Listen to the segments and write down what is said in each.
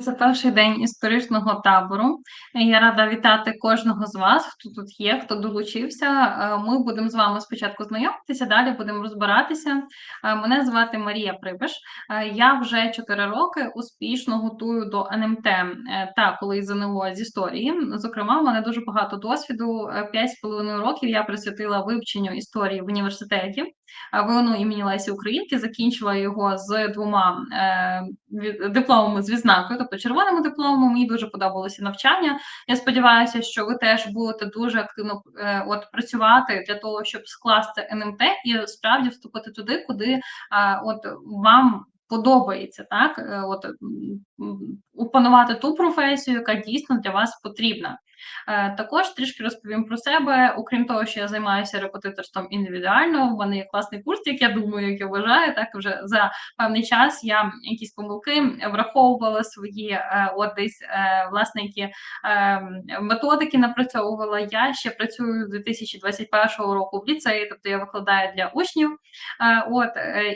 Це перший день історичного табору. Я рада вітати кожного з вас, хто тут є, хто долучився. Е, ми будемо з вами спочатку знайомитися, далі будемо розбиратися. Е, мене звати Марія Прибиш. Е, я вже 4 роки успішно готую до НМТ та коли ЗНО з історії. Зокрема, в мене дуже багато досвіду. 5,5 років я присвятила вивченню історії в університеті. ВНУ імені Лесі Українки закінчила його з двома дипломами з відзнакою, тобто червоними дипломами. Мені дуже подобалося навчання. Я сподіваюся, що ви теж будете дуже активно е, от працювати для того, щоб скласти НМТ і справді вступити туди, куди е, от вам. Подобається так, е, от опанувати ту професію, яка дійсно для вас потрібна. Е, також трішки розповім про себе. Окрім того, що я займаюся репетиторством індивідуально. У мене є класний курс, як я думаю, як я вважаю. Так вже за певний час я якісь помилки враховувала свої е, от десь е, власне які методики напрацьовувала. Я ще працюю з 2021 року в ліцеї, тобто я викладаю для учнів. От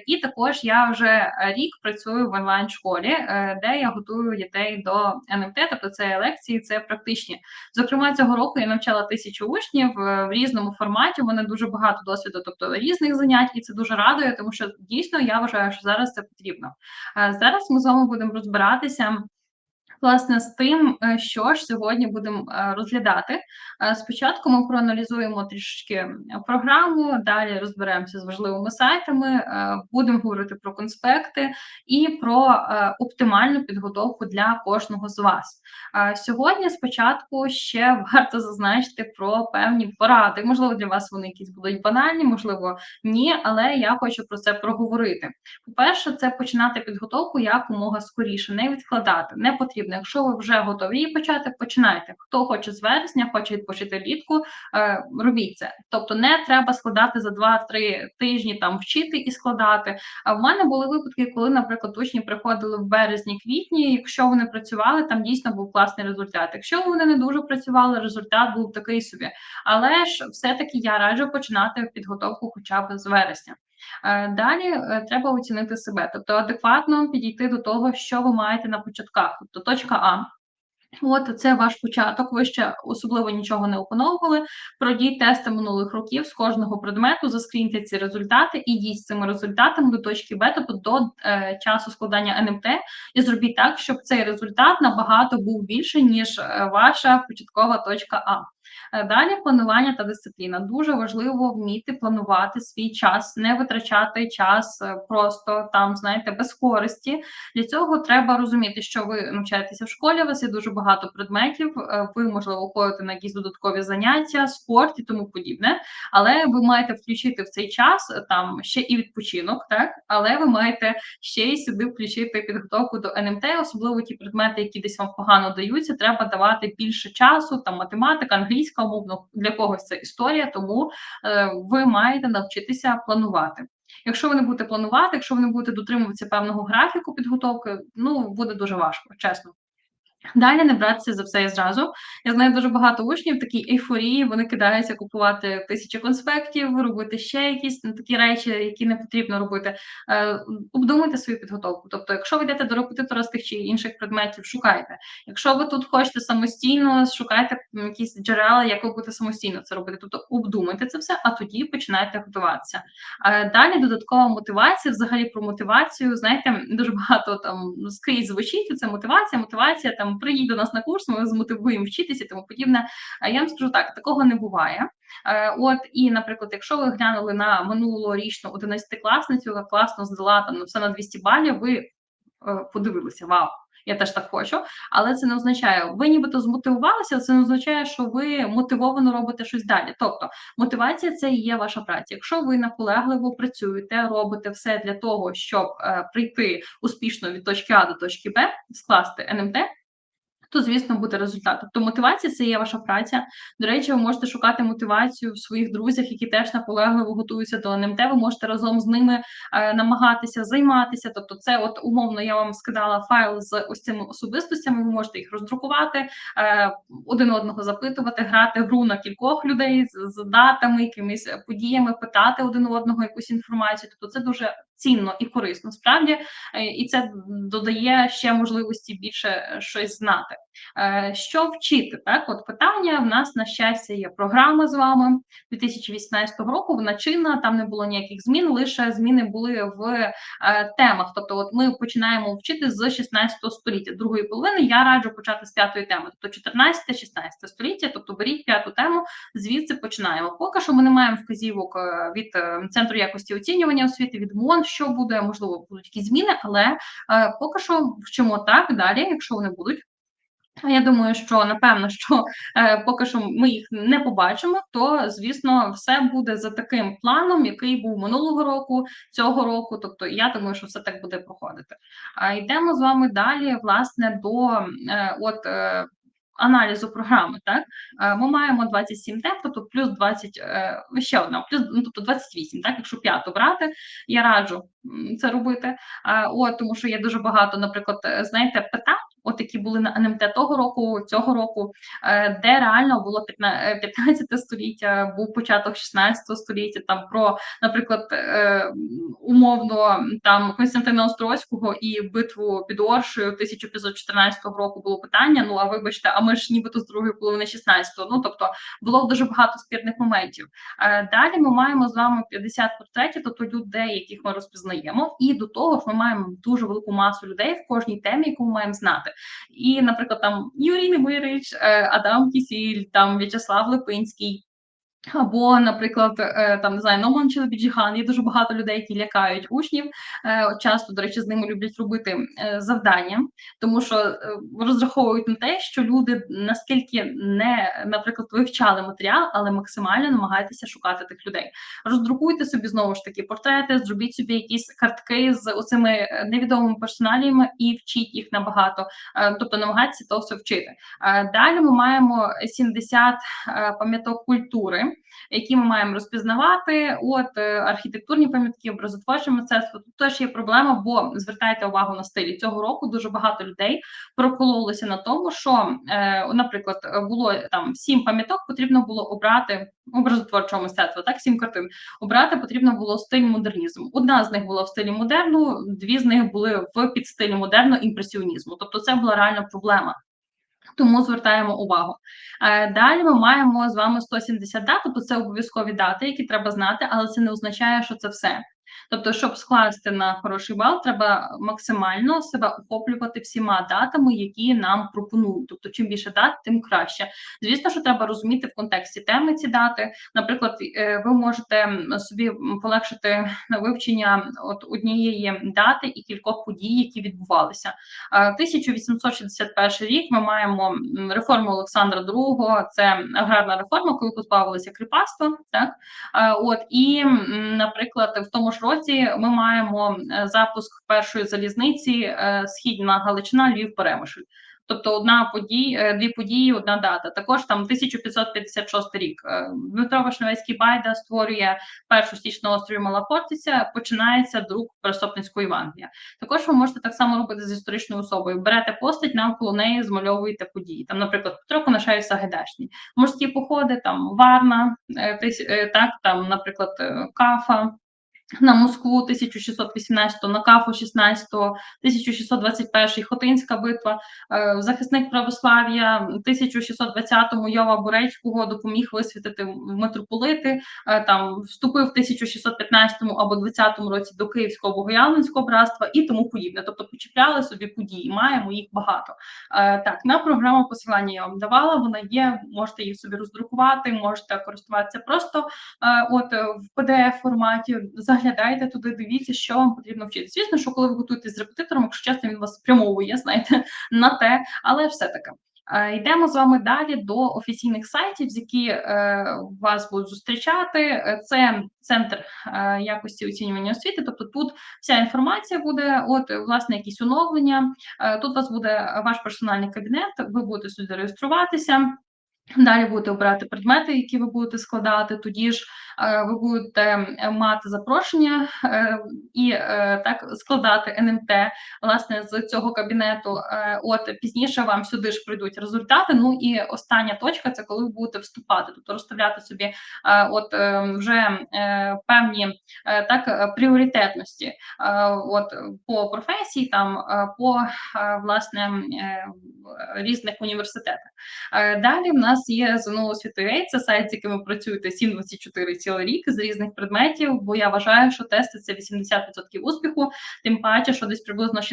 і також я вже рік працюю в онлайн школі, де я готую дітей до НМТ, тобто це лекції, це практичні. Зокрема, цього року я навчала тисячу учнів е, в різному форматі. У мене дуже багато досвіду, тобто різних занять, і це дуже радує, тому що дійсно я вважаю, що зараз це потрібно. Е, зараз ми з вами будемо розбиратися. Власне, з тим, е, що ж сьогодні будемо е, розглядати. Е, спочатку ми проаналізуємо трішки програму, далі розберемося з важливими сайтами, будемо говорити про конспекти і про оптимальну підготовку для кожного з вас. Сьогодні спочатку ще варто зазначити про певні поради. Можливо, для вас вони якісь будуть банальні, можливо, ні, але я хочу про це проговорити. По-перше, це починати підготовку якомога скоріше, не відкладати, не потрібно потрібно. Якщо ви вже готові її почати, починайте. Хто хоче з вересня, хоче відпочити влітку, е, робіть це. Тобто не треба складати за 2-3 тижні там вчити і складати. А в мене були випадки, коли, наприклад, учні приходили в березні-квітні. Якщо вони працювали, там дійсно був класний результат. Якщо вони не дуже працювали, результат був такий собі. Але ж все-таки я раджу починати підготовку, хоча б з вересня. Е, далі е, треба оцінити себе, тобто адекватно підійти до того, що ви маєте на початках, тобто точка А. От це ваш початок. Ви ще особливо нічого не опановували. Пройдіть тести минулих років з кожного предмету, заскріньте ці результати, ідіть з цими результатами до точки Б, тобто до е, часу складання НМТ, і зробіть так, щоб цей результат набагато був більше, ніж е, ваша початкова точка А. Е, далі планування та дисципліна. Дуже важливо вміти планувати свій час, не витрачати час е, просто там, знаєте, без користі. Для цього треба розуміти, що ви навчаєтеся в школі, у вас є дуже багато предметів, е, ви, можливо, ходите на якісь додаткові заняття, спорт і тому подібне. Але ви маєте включити в цей час там ще і відпочинок, так але ви маєте ще й сюди включити підготовку до НМТ, особливо ті предмети, які десь вам погано даються, треба давати більше часу, там математика, англійська умовно для когось це історія, тому е, ви маєте навчитися планувати. Якщо ви не будете планувати, якщо ви не будете дотримуватися певного графіку підготовки, ну буде дуже важко, чесно. Далі не братися за все і зразу. Я знаю дуже багато учнів такій ейфорії, вони кидаються купувати тисячі конспектів, робити ще якісь такі речі, які не потрібно робити. Е, Обдумуйте свою підготовку. Тобто, якщо ви йдете до репетитора з тих чи інших предметів, шукайте. Якщо ви тут хочете самостійно, шукайте якісь джерела, як ви будете самостійно це робити. Тобто обдумайте це все, а тоді починайте готуватися. Е, далі додаткова мотивація, взагалі про мотивацію. Знаєте, дуже багато там скрізь звучить. Це мотивація, мотивація там приїдь до нас на курс, ми змотивуємо вчитися і тому подібне. Я вам скажу так, такого не буває. Е, от і, наприклад, якщо ви глянули на минулорічну 11-класницю, яка класно здала там все на 200 балів, ви е, подивилися, вау. Я теж так хочу, але це не означає, ви нібито змотивувалися, це не означає, що ви мотивовано робите щось далі. Тобто мотивація це і є ваша праця. Якщо ви наполегливо працюєте, робите все для того, щоб е, прийти успішно від точки А до точки Б, скласти НМТ то, звісно, буде результат. Тобто мотивація це є ваша праця. До речі, ви можете шукати мотивацію в своїх друзях, які теж наполегливо готуються до НМТ. Ви можете разом з ними е, намагатися займатися. Тобто, це от умовно я вам скидала файл з ось цими особистостями. Ви можете їх роздрукувати, е, один одного запитувати, грати гру на кількох людей з, з датами, якимись подіями, питати один одного якусь інформацію. Тобто, це дуже цінно і корисно справді, е, і це додає ще можливості більше щось знати. Е, що вчити? Так, от питання в нас на щастя є програма з вами 2018 року. Вона чинна, там не було ніяких змін, лише зміни були в темах. Тобто, от ми починаємо вчити з 16 століття, другої половини. Я раджу почати з п'ятої теми, тобто 14-16 століття, тобто беріть п'яту тему, звідси починаємо. Поки що ми не маємо вказівок від центру якості оцінювання освіти від МОН що буде, можливо, будуть якісь зміни, але е, поки що вчимо так далі, якщо вони будуть. Я думаю, що напевно, що е, поки що ми їх не побачимо, то звісно, все буде за таким планом, який був минулого року, цього року. Тобто, я думаю, що все так буде проходити. А йдемо з вами далі, власне, до е, от. Е, Аналізу програми, так е, ми маємо 27 тем, тобто плюс 20, е, ще одна, плюс ну, тобто 28, так, якщо п'яту брати, я раджу це робити. От тому, що є дуже багато, наприклад, е, знаєте, питань, от які були на НМТ того року, цього року, е, де реально було 15 е, століття, був початок 16 століття, там про, наприклад, умовно там Константина Острозького і битву під Оршею 1514 року було питання. Ну а вибачте, а ми ж нібито з другої половини 16-го. Ну тобто було дуже багато спірних моментів. Далі ми маємо з вами 50 портретів, тобто людей, яких ми розпізнаємо розпізнаємо, і до того ж, ми маємо дуже велику масу людей в кожній темі, яку ми маємо знати. І, наприклад, там Юрій Немирич, е, Адам Кісіль, там В'ячеслав Липинський. Або, наприклад, е, там не знаю, Номан Челебіджіхан, є дуже багато людей, які лякають учнів. Е, часто, до речі, з ними люблять робити е, завдання, тому що розраховують на те, що люди наскільки не, наприклад, вивчали матеріал, але максимально намагайтеся шукати тих людей. Роздрукуйте собі знову ж таки портрети, зробіть собі якісь картки з оцими невідомими персоналіями і вчіть їх набагато, тобто намагайтеся то все вчити. Далі ми маємо 70 пам'яток культури які ми маємо розпізнавати. От е, архітектурні пам'ятки, образотворче мистецтво. Тут теж є проблема, бо звертайте увагу на стилі цього року. Дуже багато людей прокололося на тому, що, е, наприклад, було там сім пам'яток, потрібно було обрати образотворчого мистецтва, так сім картин. Обрати потрібно було стиль модернізму. Одна з них була в стилі модерну, дві з них були в підстилі модерну імпресіонізму. Тобто, це була реальна проблема тому звертаємо увагу. Е, далі ми маємо з вами 170 дат, тобто це обов'язкові дати, які треба знати, але це не означає, що це все. Тобто, щоб скласти на хороший бал, треба максимально себе охоплювати всіма датами, які нам пропонують. Тобто, чим більше дат, тим краще. Звісно, що треба розуміти в контексті теми ці дати. Наприклад, е, ви можете собі полегшити вивчення от однієї дати і кількох подій, які відбувалися. 1861 рік ми маємо реформу Олександра II, це аграрна реформа, коли позбавилися кріпацтва. Так от і, наприклад, в тому ж році ми маємо е, запуск першої залізниці е, східна Галичина, Львів, Перемишль. Тобто одна подія, е, дві події, одна дата. Також там 1556 рік. Дмитро Вишневецький Байда створює першу стіч на острові Мала починається друк Пересопницької Євангелія. Також ви можете так само робити з історичною особою. Берете постать, навколо неї змальовуєте події. Там, наприклад, Петро Конашевич Сагайдачний. морські походи, там Варна, так там, наприклад, Кафа на Москву 1618, на Кафу 16, 1621 Хотинська битва, е, захисник православ'я 1620-му Йова Бурецького допоміг висвітити митрополити, е, там вступив в 1615 або 20 році до Київського Богоявленського братства і тому подібне. Тобто почіпляли собі події, маємо їх багато. Е, так, на програму посилання я вам давала, вона є, можете їх собі роздрукувати, можете користуватися просто от в pdf форматі заглядайте туди, дивіться, що вам потрібно вчити. Звісно, що коли ви готуєтесь з репетитором, якщо чесно, він вас спрямовує, знаєте, на те, але все таки. Е, йдемо з вами далі до офіційних сайтів, з які е, вас будуть зустрічати. Е, це центр е, якості оцінювання освіти. Тобто тут вся інформація буде, от власне якісь оновлення. Е, тут у вас буде ваш персональний кабінет, ви будете сюди реєструватися. Далі будете обирати предмети, які ви будете складати. Тоді ж ви будете е, мати запрошення е, і так складати НМТ власне з цього кабінету. От пізніше вам сюди ж прийдуть результати. Ну і остання точка це коли ви будете вступати, тобто розставляти собі от вже певні так пріоритетності, от по професії, там по власне різних університетах. Далі в нас є ЗНО освіти, це сайт, з яким ви працюєте 7-24 цілий рік з різних предметів, бо я вважаю, що тести це 80% успіху, тим паче, що десь приблизно 60-70%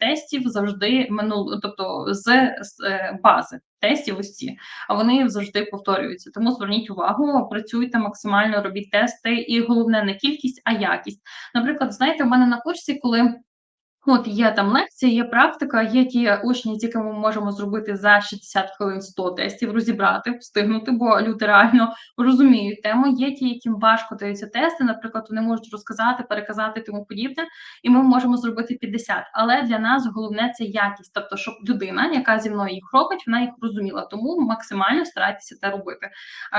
тестів завжди минул, тобто з, з е, бази тестів ось ці, а вони завжди повторюються. Тому зверніть увагу, працюйте максимально, робіть тести, і головне не кількість, а якість. Наприклад, знаєте, у мене на курсі, коли От є там лекція, є практика, є ті учні, з якими ми можемо зробити за 60 хвилин 100 тестів, розібрати, встигнути, бо люди реально розуміють тему. Є ті, яким важко даються тести. Наприклад, вони можуть розказати, переказати тому подібне, і ми можемо зробити 50. Але для нас головне це якість, тобто, щоб людина, яка зі мною їх робить, вона їх розуміла. Тому максимально старайтеся це робити.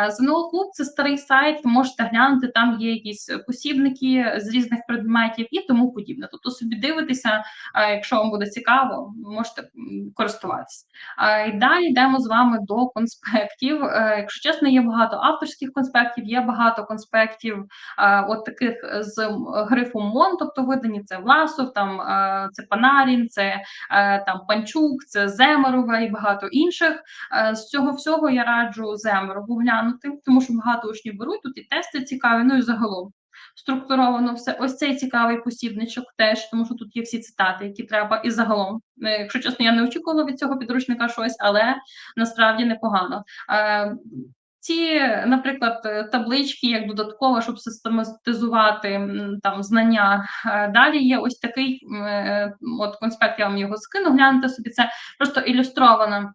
ЗНО клуб це старий сайт. Можете глянути, там є якісь посібники з різних предметів і тому подібне. Тобто собі дивитися. Якщо вам буде цікаво, можете користуватися. І далі йдемо з вами до конспектів. Е, якщо чесно, є багато авторських конспектів, є багато конспектів, от таких з грифом МОН, тобто видані це Власов, там це Панарін, це е, там Панчук, це Земерова і багато інших. Е, з цього всього я раджу Земерову глянути, тому що багато учнів беруть тут і тести цікаві, ну і загалом структуровано все. Ось цей цікавий посібничок теж, тому що тут є всі цитати, які треба. І загалом, е, якщо чесно, я не очікувала від цього підручника щось, але насправді непогано. Е, ці, наприклад, таблички як додатково, щоб систематизувати там знання. Е, далі є ось такий от конспект, я вам його скину, гляньте собі, це просто ілюстрована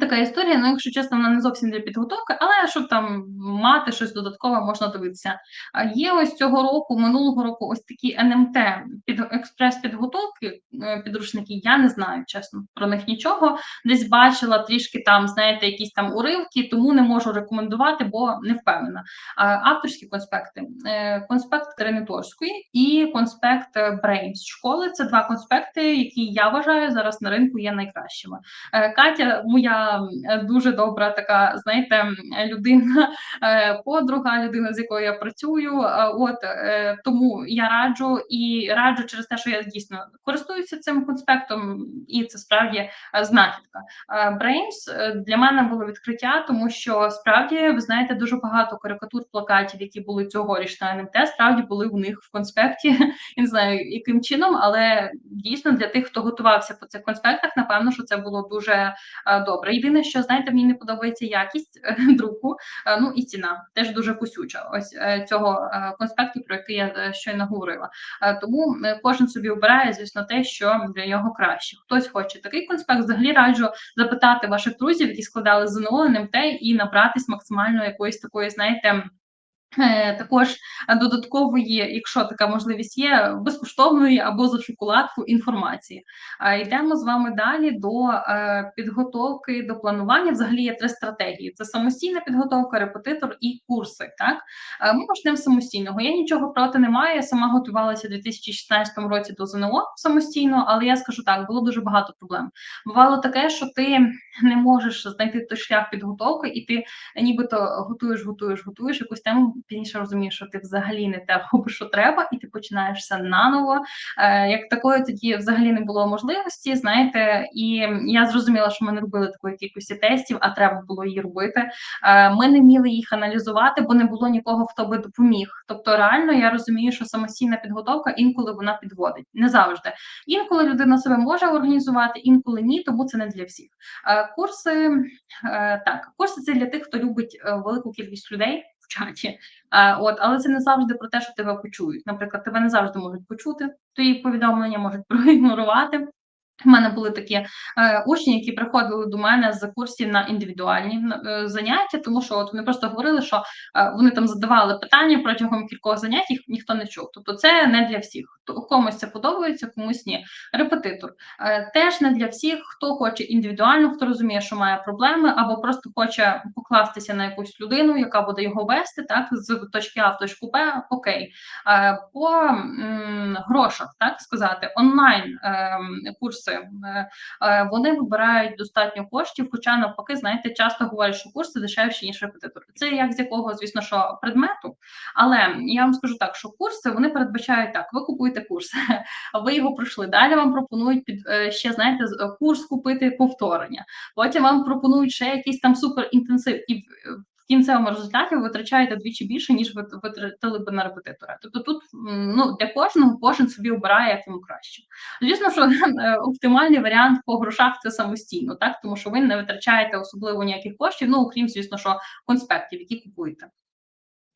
Така історія, ну, якщо чесно, вона не зовсім для підготовки, але щоб там мати щось додаткове, можна дивитися. Є ось цього року, минулого року, ось такі НМТ під експрес-підготовки, е, підручники. Я не знаю, чесно, про них нічого. Десь бачила трішки там, знаєте, якісь там уривки, тому не можу рекомендувати, бо не впевнена. Авторські конспекти: е, конспект Кременторської і конспект Бреймс школи. Це два конспекти, які я вважаю зараз на ринку є найкращими. Е, Катя, моя. Е, дуже добра така, знаєте, людина, е, подруга, людина, з якою я працюю. От е, тому я раджу і раджу через те, що я дійсно користуюся цим конспектом, і це справді знахідка. Brains для мене було відкриття, тому що справді ви знаєте дуже багато карикатур плакатів, які були цьогоріч на НМТ, справді були у них в конспекті. Я не знаю, яким чином, але дійсно для тих, хто готувався по цих конспектах, напевно, що це було дуже добре добре. Єдине, що знаєте, мені не подобається якість е, друку, е, ну і ціна теж дуже кусюча. Ось е, цього конспекту, про який я щойно говорила. Тому кожен собі обирає, звісно, те, що для нього краще. Хтось хоче такий конспект, взагалі раджу запитати ваших друзів, які складали ЗНО, НМТ, і набратись максимально якоїсь такої, знаєте. Е, також додаткової, якщо така можливість є, безкоштовної або за шоколадку інформації. Йдемо з вами далі до е, підготовки до планування. Взагалі є три стратегії: це самостійна підготовка, репетитор і курси. Так ми почнемо самостійного. Я нічого проти не маю. Я сама готувалася у 2016 році до ЗНО самостійно, але я скажу так: було дуже багато проблем. Бувало таке, що ти не можеш знайти той шлях підготовки, і ти нібито готуєш, готуєш, готуєш якусь тему пізніше розумієш, що ти взагалі не те робиш, що треба, і ти починаєш все наново. Е, Як такої тоді взагалі не було можливості, знаєте, і я зрозуміла, що ми не робили такої кількості тестів, а треба було її робити. Е, Ми не вміли їх аналізувати, бо не було нікого, хто би допоміг. Тобто, реально я розумію, що самостійна підготовка інколи вона підводить, не завжди. Інколи людина себе може організувати, інколи ні, тому це не для всіх. Е, Курси так, курси це для тих, хто любить велику кількість людей чаті. А, от, Але це не завжди про те, що тебе почують. Наприклад, тебе не завжди можуть почути, твої повідомлення можуть проігнорувати. У мене були такі, е, учні, які приходили до мене з курсів на індивідуальні е, заняття, тому що от вони просто говорили, що, е, вони там задавали питання протягом кількох занять, їх ніхто не чув. Тобто це не для всіх. Комусь це подобається, комусь ні. Репетитор, е, теж не для всіх, хто хоче індивідуально, хто розуміє, що має проблеми, або просто хоче покластися на якусь людину, яка буде його вести, так, з точки А в точку Б, окей. Е, по, м, грошах, так сказати, онлайн, ем, курси, е, е, вони вибирають достатньо коштів, хоча навпаки, знаєте, часто говорять, що курси дешевші, ніж репетитор. Це як з якого, звісно, що предмету. Але я вам скажу так, що курси вони передбачають так: ви купуєте курс, ви його пройшли. Далі вам пропонують під е, ще, знаєте, курс купити повторення. Потім вам пропонують ще якийсь там суперінтенсив. І в кінцевому результаті ви витрачаєте двічі більше, ніж ви витратили би на репетитора. Тобто тут ну, для кожного кожен собі обирає, як йому краще. Звісно, що е, оптимальний варіант по грошах це самостійно, так тому що ви не витрачаєте особливо ніяких коштів, ну окрім, звісно, що конспектів, які купуєте.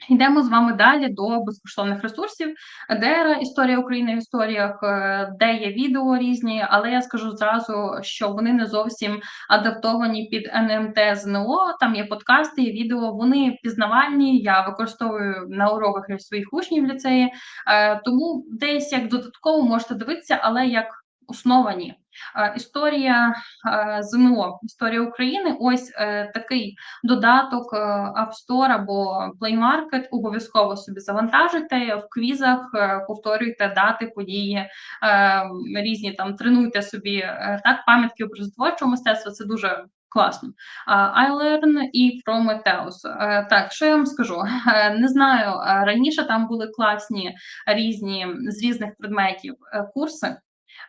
Йдемо з вами далі до безкоштовних ресурсів. ДЕРА Історія України в історіях, е, де є відео різні, але я скажу зразу, що вони не зовсім адаптовані під НМТ ЗНО. Там є подкасти, є відео. Вони пізнавальні. Я використовую на уроках для своїх учнів ліцеї, е, тому десь як додатково можете дивитися, але як основа ні. Е, Історія е, ЗНО, історія України. Ось е, такий додаток е, App Store або Play Market обов'язково собі завантажуйте в квізах, е, повторюйте дати, події, е, різні там тренуйте собі е, так, пам'ятки образотворчого мистецтва. Це дуже класно. ILearn і Prometheus. Е, Так, що я вам скажу? Е, Не знаю, е, раніше там були класні різні з різних предметів е, курси.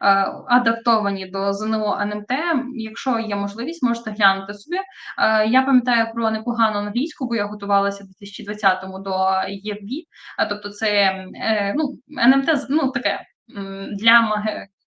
Е, Адаптовані до ЗНО НМТ. Якщо є можливість, можете глянути собі. Е, Я пам'ятаю про непогану англійську, бо я готувалася в 2020-му до ЄВІ, а тобто це е, ну, НМТ ну, таке для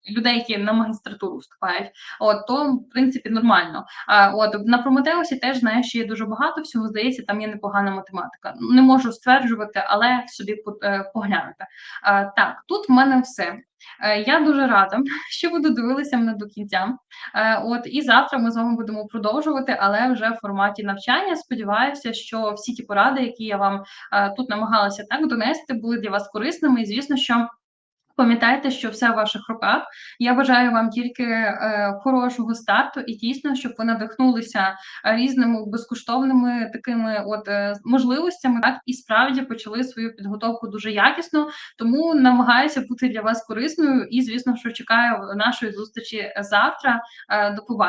людей, які на магістратуру вступають. От то в принципі нормально. А от на Прометеусі теж знаю, що є дуже багато всього. Здається, там є непогана математика. Не можу стверджувати, але собі е, поглянути. А, так, тут в мене все. Е, Я дуже рада, що ви додивилися мене до кінця. Е, От і завтра ми з вами будемо продовжувати, але вже в форматі навчання. Сподіваюся, що всі ті поради, які я вам тут намагалася так донести, були для вас корисними. І звісно, що. Пам'ятайте, що все в ваших руках. Я бажаю вам тільки е, хорошого старту і дійсно, щоб ви надихнулися різними безкоштовними такими от е, можливостями, так і справді почали свою підготовку дуже якісно. Тому намагаюся бути для вас корисною і, звісно, що чекаю нашої зустрічі завтра. Е, До побачення.